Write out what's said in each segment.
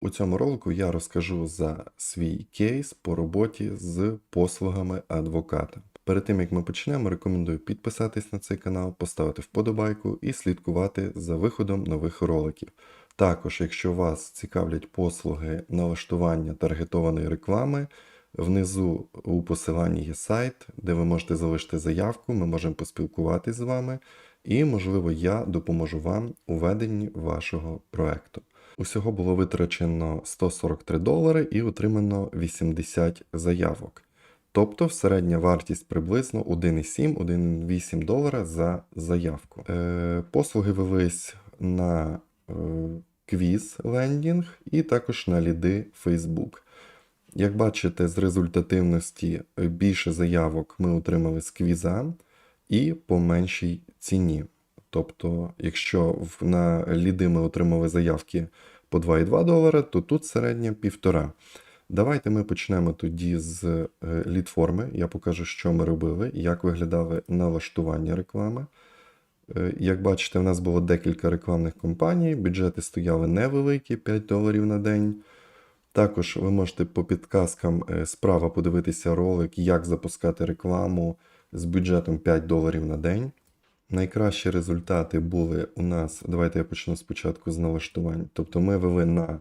У цьому ролику я розкажу за свій кейс по роботі з послугами адвоката. Перед тим як ми почнемо, рекомендую підписатись на цей канал, поставити вподобайку і слідкувати за виходом нових роликів. Також, якщо вас цікавлять послуги налаштування таргетованої реклами, внизу у посиланні є сайт, де ви можете залишити заявку, ми можемо поспілкуватись з вами, і, можливо, я допоможу вам у веденні вашого проекту. Усього було витрачено 143 долари і отримано 80 заявок. Тобто середня вартість приблизно 1,7-1,8 долара за заявку. Е, послуги велись на е, квіз лендінг і також на ліди Facebook. Як бачите, з результативності е, більше заявок ми отримали з квіза і по меншій ціні. Тобто, якщо на ліди ми отримали заявки по 2,2 долара, то тут середня 1,5. Давайте ми почнемо тоді з е, лід-форми. Я покажу, що ми робили, як виглядали налаштування реклами. Е, Як бачите, в нас було декілька рекламних кампаній, бюджети стояли невеликі, 5 доларів на день. Також ви можете по підказкам е, справа подивитися ролик, як запускати рекламу з бюджетом 5 доларів на день. Найкращі результати були у нас. Давайте я почну спочатку з налаштувань. Тобто ми вели на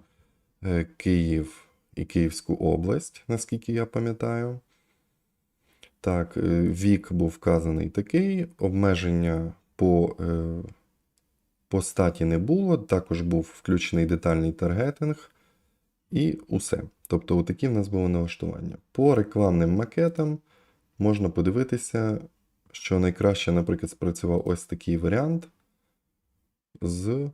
е, Київ і Київську область, наскільки я пам'ятаю. Так, е, вік був вказаний такий, обмеження по, е, по статі не було, також був включений детальний таргетинг. І усе. Тобто, отакі в нас було налаштування. По рекламним макетам можна подивитися, що найкраще, наприклад, спрацював ось такий варіант. З...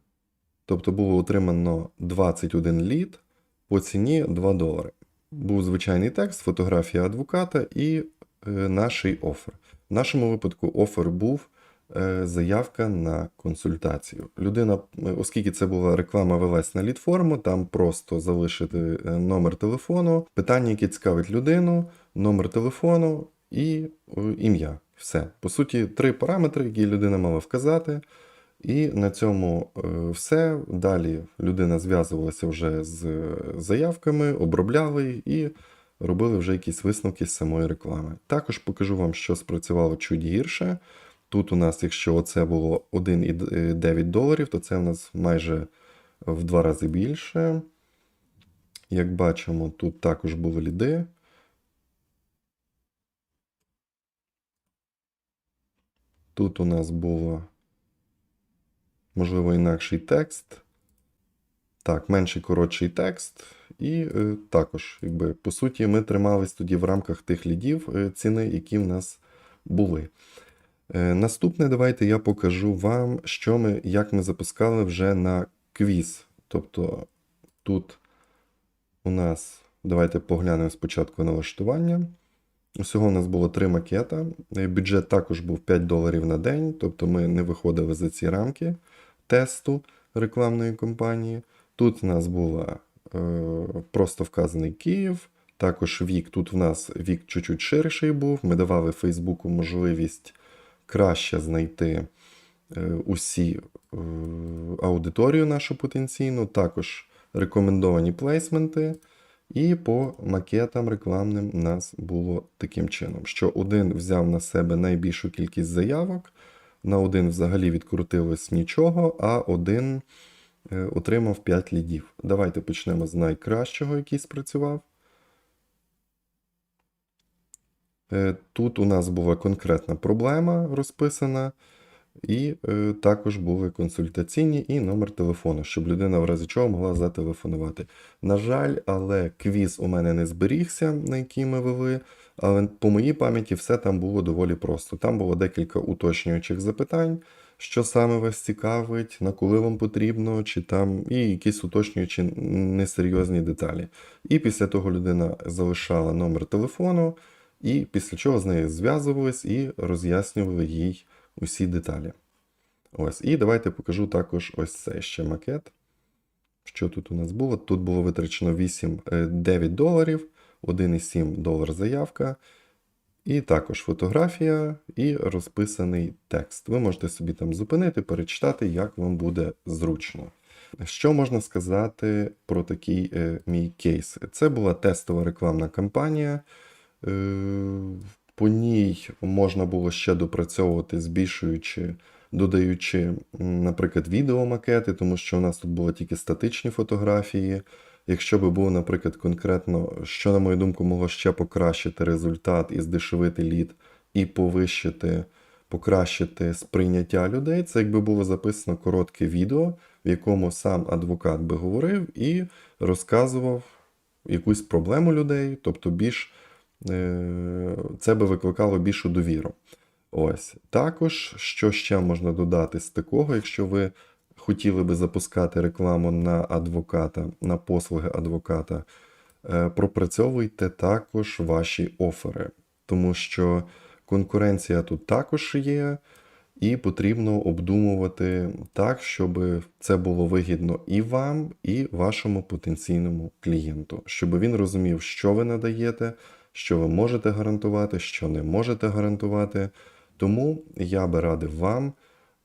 Тобто було отримано 21 лід по ціні 2 долари. Був звичайний текст, фотографія адвоката і е, наш офер. В нашому випадку офер був е, заявка на консультацію. Людина, е, оскільки це була реклама велась на лід-форму, там просто залишити е, номер телефону, питання, яке цікавить людину, номер телефону і е, ім'я. Все. По суті, три параметри, які людина мала вказати. І на цьому е, все. Далі людина зв'язувалася вже з е, заявками, обробляли і робили вже якісь висновки з самої реклами. Також покажу вам, що спрацювало чуть гірше. Тут у нас, якщо це було 1,9 доларів, то це у нас майже в два рази більше. Як бачимо, тут також були ліди. Тут у нас було, можливо, інакший текст. Так, менший коротший текст. І е, також, якби, по суті, ми тримались тоді в рамках тих лідів е, ціни, які в нас були. Е, наступне, давайте я покажу вам, що ми, як ми запускали вже на квіз. Тобто тут у нас, давайте поглянемо спочатку налаштування. Усього у нас було три макета. Е, Бюджет також був 5 доларів на день, тобто ми не виходили за ці рамки тесту рекламної кампанії. Тут у нас була е, просто вказаний Київ. Також вік. Тут в нас вік чуть-чуть ширший був. Ми давали Фейсбуку можливість краще знайти е, усі е, аудиторію нашу потенційну. Також рекомендовані плейсменти. І по макетам рекламним у нас було таким чином, що один взяв на себе найбільшу кількість заявок, на один взагалі відкрутилось нічого, а один е, отримав 5 лідів. Давайте почнемо з найкращого, який спрацював. Е, Тут у нас була конкретна проблема розписана, і е, також були консультаційні і номер телефону, щоб людина в разі чого могла зателефонувати. На жаль, але квіз у мене не зберігся, на який ми вели, але по моїй пам'яті все там було доволі просто. Там було декілька уточнюючих запитань, що саме вас цікавить, на коли вам потрібно, чи там і якісь уточнюючі несерйозні деталі. І після того людина залишала номер телефону, і після чого з нею зв'язувались і роз'яснювали їй усі деталі. Ось. І давайте покажу також ось цей ще макет. Що тут у нас було? Тут було витрачено 8, е, 9 доларів, 1,7 долар заявка. І також фотографія і розписаний текст. Ви можете собі там зупинити, перечитати, як вам буде зручно. Що можна сказати про такий е, мій кейс? Це була тестова рекламна кампанія. Е, по ній можна було ще допрацьовувати, збільшуючи, додаючи, наприклад, відеомакети, тому що у нас тут були тільки статичні фотографії. Якщо би було, наприклад, конкретно, що, на мою думку, могло ще покращити результат і здешевити лід, і повищити, покращити сприйняття людей, це якби було записано коротке відео, в якому сам адвокат би говорив і розказував якусь проблему людей, тобто більш це би викликало більшу довіру. Ось. Також, що ще можна додати з такого, якщо ви хотіли би запускати рекламу на адвоката, на послуги адвоката, е, пропрацьовуйте також ваші офери, тому що конкуренція тут також є, і потрібно обдумувати так, щоб це було вигідно і вам, і вашому потенційному клієнту, щоб він розумів, що ви надаєте, що ви можете гарантувати, що не можете гарантувати. Тому я би радив вам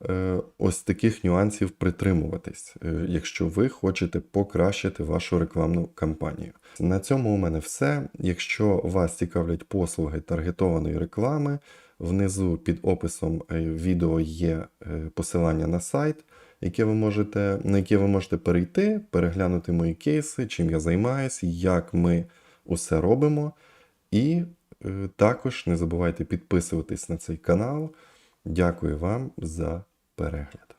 е, ось таких нюансів притримуватись, е, якщо ви хочете покращити вашу рекламну кампанію. На цьому у мене все. Якщо вас цікавлять послуги таргетованої реклами, внизу під описом е, відео є посилання на сайт, яке ви можете, на яке ви можете перейти, переглянути мої кейси, чим я займаюся, як ми усе робимо. І е, також не забувайте підписуватись на цей канал. Дякую вам за перегляд.